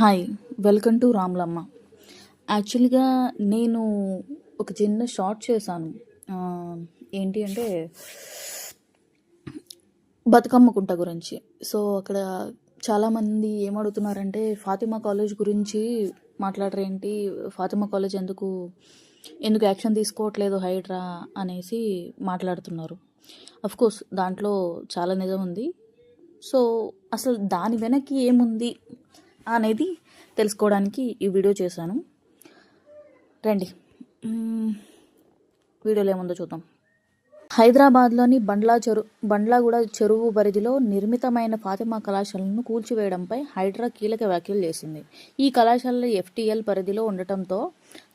Hi welcome to రామ్లమ్మ యాక్చువల్గా నేను ఒక చిన్న షార్ట్ చేశాను. ఏంటి అంటే బతుకమ్మ కుంట గురించి. సో అక్కడ చాలామంది ఏమడుగుతున్నారంటే ఫాతిమా కాలేజ్ గురించి మాట్లాడరేంటి ఫాతిమా కాలేజ్ ఎందుకు ఎందుకు యాక్షన్ తీసుకోవట్లేదు హైడ్రా అనేసి మాట్లాడుతున్నారు. కోర్స్ దాంట్లో చాలా నిజం ఉంది. సో అసలు దాని వెనక్కి ఏముంది? అనేది తెలుసుకోవడానికి ఈ వీడియో చేశాను. రండి. వీడియోలో ఏముందో చూద్దాం. హైదరాబాద్లోని బండ్లా చెరు బండ్లాగూడ చెరువు పరిధిలో నిర్మితమైన ఫాతిమా కళాశాలను కూల్చివేయడంపై హైడ్రా కీలక వ్యాఖ్యలు చేసింది. ఈ కళాశాల ఎఫ్టీఎల్ పరిధిలో ఉండటంతో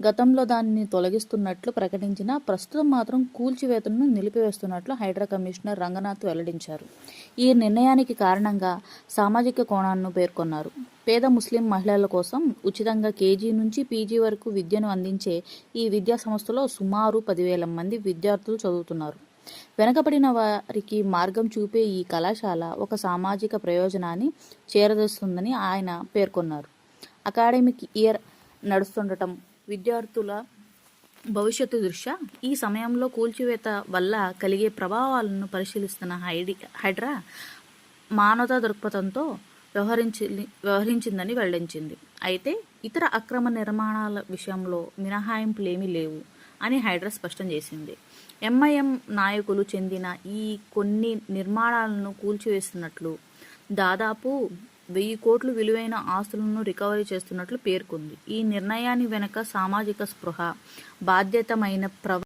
గతంలో దానిని తొలగిస్తున్నట్లు ప్రకటించిన ప్రస్తుతం మాత్రం కూల్చివేతను నిలిపివేస్తున్నట్లు హైడ్రా కమిషనర్ రంగనాథ్ వెల్లడించారు. ఈ నిర్ణయానికి కారణంగా సామాజిక కోణాలను పేర్కొన్నారు. పేద ముస్లిం మహిళల కోసం ఉచితంగా కేజీ నుంచి పీజీ వరకు విద్యను అందించే ఈ విద్యా సంస్థలో సుమారు పదివేల మంది విద్యార్థులు చదువుతున్నారు. వెనకబడిన వారికి మార్గం చూపే ఈ కళాశాల ఒక సామాజిక ప్రయోజనాన్ని చేరదీస్తుందని ఆయన పేర్కొన్నారు. అకాడమిక్ ఇయర్ నడుస్తుండటం విద్యార్థుల భవిష్యత్తు దృష్ట్యా ఈ సమయంలో కూల్చివేత వల్ల కలిగే ప్రభావాలను పరిశీలిస్తున్న హైడి హైడ్రా మానవతా దృక్పథంతో వ్యవహరించి వ్యవహరించిందని వెల్లడించింది. అయితే ఇతర అక్రమ నిర్మాణాల విషయంలో మినహాయింపులేమీ లేవు అని హైడ్రా స్పష్టం చేసింది. ఎంఐఎం నాయకులు చెందిన ఈ కొన్ని నిర్మాణాలను కూల్చివేస్తున్నట్లు దాదాపు వెయ్యి కోట్లు విలువైన ఆస్తులను రికవరీ చేస్తున్నట్లు పేర్కొంది. ఈ నిర్ణయాన్ని వెనుక సామాజిక స్పృహ బాధ్యతమైన ప్రవ